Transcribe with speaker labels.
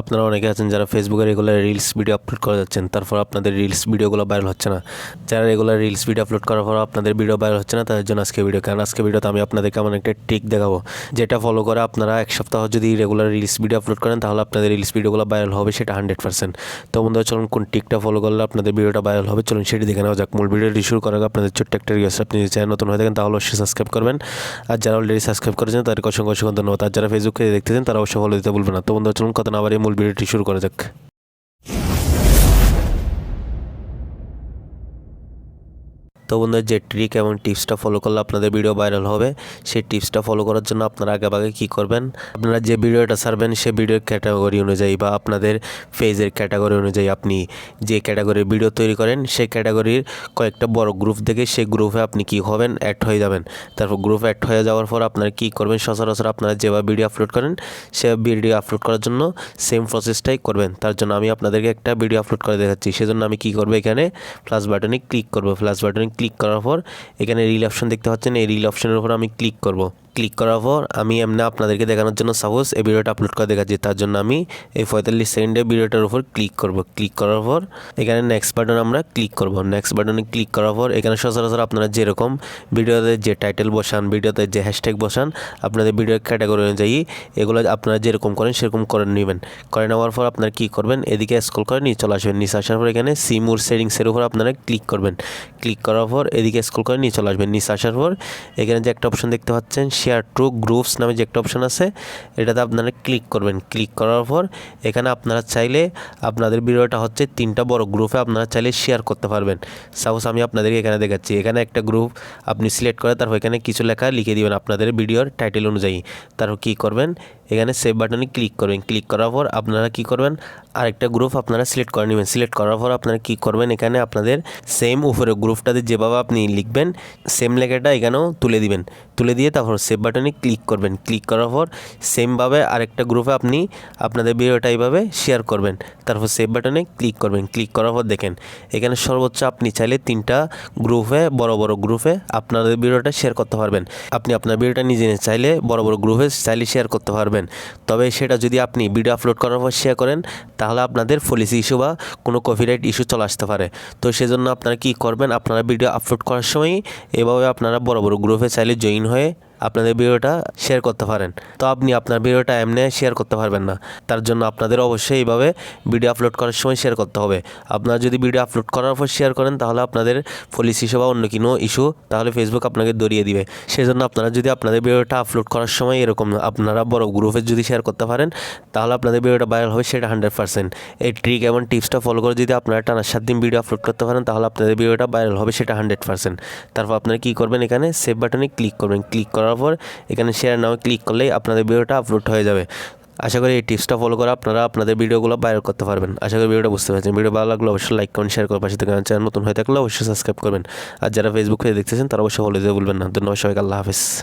Speaker 1: আপনারা অনেকে আছেন যারা ফেসবুকে রেগুলার রিলস ভিডিও আপলোড করে যাচ্ছেন তারপর আপনাদের রিলস ভিডিওগুলো ভাইরাল হচ্ছে না। যারা রেগুলার রিলস ভিডিও আপলোড করার পর আপনাদের ভিডিও ভাইরাল হচ্ছে না, তাদের জন্য আজকে ভিডিও কারণ আজকে ভিডিওতে আমি আপনাদেরকে এমন একটা ট্রিক দেখাবো। যেটা ফলো করে আপনারা এক সপ্তাহ যদি রেগুলার রিলস ভিডিও আপলোড করেন, তাহলে আপনাদের রিলস ভিডিওগুলো ভাইরাল হবে সেটা হান্ড্রেড পার্সেন্ট তো বন্ধুরা, চলুন কোন ট্রিকটা ফলো করলে আপনাদের ভিডিওটা ভাইরাল হবে, চলুন সেটি দেখে নেওয়া যাক। মূল ভিডিওটি শুরু করার আপনাদের ছোট্ট একটা রিকোয়েস্ট আপনি যদি চ্যানেল নতুন হয়ে থাকেন, তাহলে অবশ্যই সাবস্ক্রাইব করবেন। আর যারা অলরেডি সাবস্ক্রাইব করেছেন, তাদেরকে অসংখ্য অসংখ্য ধন্যবাদ। আর যারা ফেসবুকে দেখতেছেন, তারা অবশ্যই ফলো দিতে ভুলবেন না। তো বন্ধুরা, চলুন কথা না বাড়িয়ে মূল ভিডিওটি শুরু করা যাক। তো বন্ধুরা যে ট্রিক এবং টিপসটা ফলো করলে আপনাদের ভিডিও ভাইরাল হবে, সেই টিপসটা ফলো করার জন্য আপনারা আগে আগে কী করবেন? আপনারা যে ভিডিওটা ছাড়বেন সেই ভিডিওর ক্যাটাগরি অনুযায়ী বা আপনাদের ফেজের ক্যাটাগরি অনুযায়ী আপনি যে ক্যাটাগরির ভিডিও তৈরি করেন, সেই ক্যাটাগরির কয়েকটা বড় গ্রুপ থেকে সেই গ্রুপে আপনি কী হবেন অ্যাড হয়ে যাবেন। তারপর গ্রুপ অ্যাড হয়ে যাওয়ার পর আপনারা কী করবেন, সচরাচর আপনারা যেভাবে ভিডিও আপলোড করেন, সে ভিডিও আপলোড করার জন্য সেম প্রসেসটাই করবেন। তার জন্য আমি আপনাদেরকে একটা ভিডিও আপলোড করে দেখাচ্ছি। সেজন্য আমি কী করব এখানে প্লাস বাটনে ক্লিক করব। প্লাস বাটনে ক্লিক করার পর, এখানে রিল অপশন দেখতে পাচ্ছেন, এই রিল অপশনের উপর আমি ক্লিক করব। ক্লিক করার পর আমি এমনি আপনাদেরকে দেখানোর জন্য সাপোজ এই ভিডিওটা আপলোড করে দেখাচ্ছি, তার জন্য আমি এই পঁয়তাল্লিশ সেকেন্ডে ভিডিওটার উপর ক্লিক করব। ক্লিক করার পর এখানে নেক্সট বাটন আমরা ক্লিক করব। নেক্সট বাটনে ক্লিক করার পর এখানে সচরাচর আপনারা যেরকম ভিডিওতে যে টাইটেল বসান ভিডিওতে যে হ্যাশট্যাগ বসান, আপনাদের ভিডিও ক্যাটাগরি অনুযায়ী এগুলো আপনারা যেরকম করেন সেরকম করে নেবেন। করে নেওয়ার পর আপনারা কী করবেন? এদিকে স্ক্রল করে নিয়ে চলে আসবেন। নিচে আসার পর এখানে সিমুর সেটিংসের উপর আপনারা ক্লিক করবেন। ক্লিক করার পর এদিকে স্ক্রল করে নিয়ে চলে আসবেন। নিচে আসার পর এখানে যে একটা অপশন দেখতে পাচ্ছেন শেয়ার টু গ্রুপস নামে যে একটা অপশন আছে, এটাতে আপনারা ক্লিক করবেন। ক্লিক করার পর এখানে আপনারা চাইলে আপনাদের ভিডিওটা হচ্ছে তিনটা বড় গ্রুপে আপনারা চাইলে শেয়ার করতে পারবেন। সাপোজ আমি আপনাদেরকে এখানে দেখাচ্ছি। এখানে একটা গ্রুপ আপনি সিলেক্ট করে তারপর এখানে কিছু লেখা লিখে দিবেন আপনাদের ভিডিওর টাইটেল অনুযায়ী। তারপর কী করবেন? এখানে সেভ বাটনে ক্লিক করবেন। ক্লিক করার পর আপনারা কী করবেন? আরেকটা গ্রুপ আপনারা সিলেক্ট করে নেবেন। সিলেক্ট করার পর আপনারা কী করবেন? এখানে আপনাদের সেম উপরে গ্রুপটাতে যেভাবে আপনি লিখবেন সেম লেখাটা এখানেও তুলে দিবেন। তুলে দিয়ে তারপর সেভ বাটনে ক্লিক করবেন। ক্লিক করার পর সেমভাবে আরেকটা গ্রুপে আপনি আপনাদের ভিডিওটা এইভাবে শেয়ার করবেন। তারপর সেভ বাটনে ক্লিক করবেন। ক্লিক করার পর দেখেন, এখানে সর্বোচ্চ আপনি চাইলে তিনটা গ্রুপে বড় বড় গ্রুপে আপনাদের ভিডিওটা শেয়ার করতে পারবেন। আপনি আপনার ভিডিওটা নিজে চাইলে বড় বড় গ্রুপে চাইলে শেয়ার করতে পারবেন। তবে সেটা যদি আপনি ভিডিও আপলোড করার পর শেয়ার করেন, তাহলে আপনাদের পলিসি ইস্যু বা কোনো কপিরাইট ইস্যু চলে আসতে পারে। তো সেজন্য আপনারা কী করবেন, আপনারা ভিডিও আপলোড করার সময় এভাবে আপনারা বড় বড় গ্রুপে চাইলে জয়েন হয়ে আপনাদের ভিডিওটা শেয়ার করতে পারেন। তো আপনি আপনার ভিডিওটা এমনি শেয়ার করতে পারবেন না। তার জন্য আপনাদের অবশ্যই এইভাবে ভিডিও আপলোড করার সময় শেয়ার করতে হবে। আপনারা যদি ভিডিও আপলোড করার পর শেয়ার করেন, তাহলে আপনাদের পলিসি ইস্যু বা অন্য কোনো ইস্যু তাহলে ফেসবুক আপনাকে দরিয়ে দিবে। সেজন্য আপনারা যদি আপনাদের ভিডিওটা আপলোড করার সময় এরকম আপনারা বড় গ্রুপে যদি শেয়ার করতে পারেন, তাহলে আপনাদের ভিডিওটা ভাইরাল হবে সেটা হান্ড্রেড পার্সেন্ট এই ট্রিক এবং টিপসটা ফলো করে যদি আপনারা টানা সাত দিন ভিডিও আপলোড করতে পারেন, তাহলে আপনাদের ভিডিওটা ভাইরাল হবে সেটা হান্ড্রেড পার্সেন্ট তারপর আপনারা কী করবেন এখানে সেভ বাটনে ক্লিক করবেন। ক্লিক করার পর এখানে শেয়ার নামে ক্লিক করলেই আপনাদের ভিডিওটা আপলোড হয়ে যাবে। আশা করি এই টিপসটা ফলো করে আপনারা আপনাদের ভিডিওগুলো ভাইরাল করতে পারবেন। আশা করি ভিডিওটা বুঝতে পারছেন। ভিডিও ভালো লাগলে অবশ্যই লাইক কমেন্ট শেয়ার করে পাশে থেকে চ্যানেল নতুন হয়ে থাকলে অবশ্যই সাবস্ক্রাইব করবেন। আর যারা ফেসবুক থেকে দেখতেছেন, তারা অবশ্যই ফলো দিতে ভুলবেন না। ধন্যবাদ সবাইকে, আল্লাহ হাফিজ।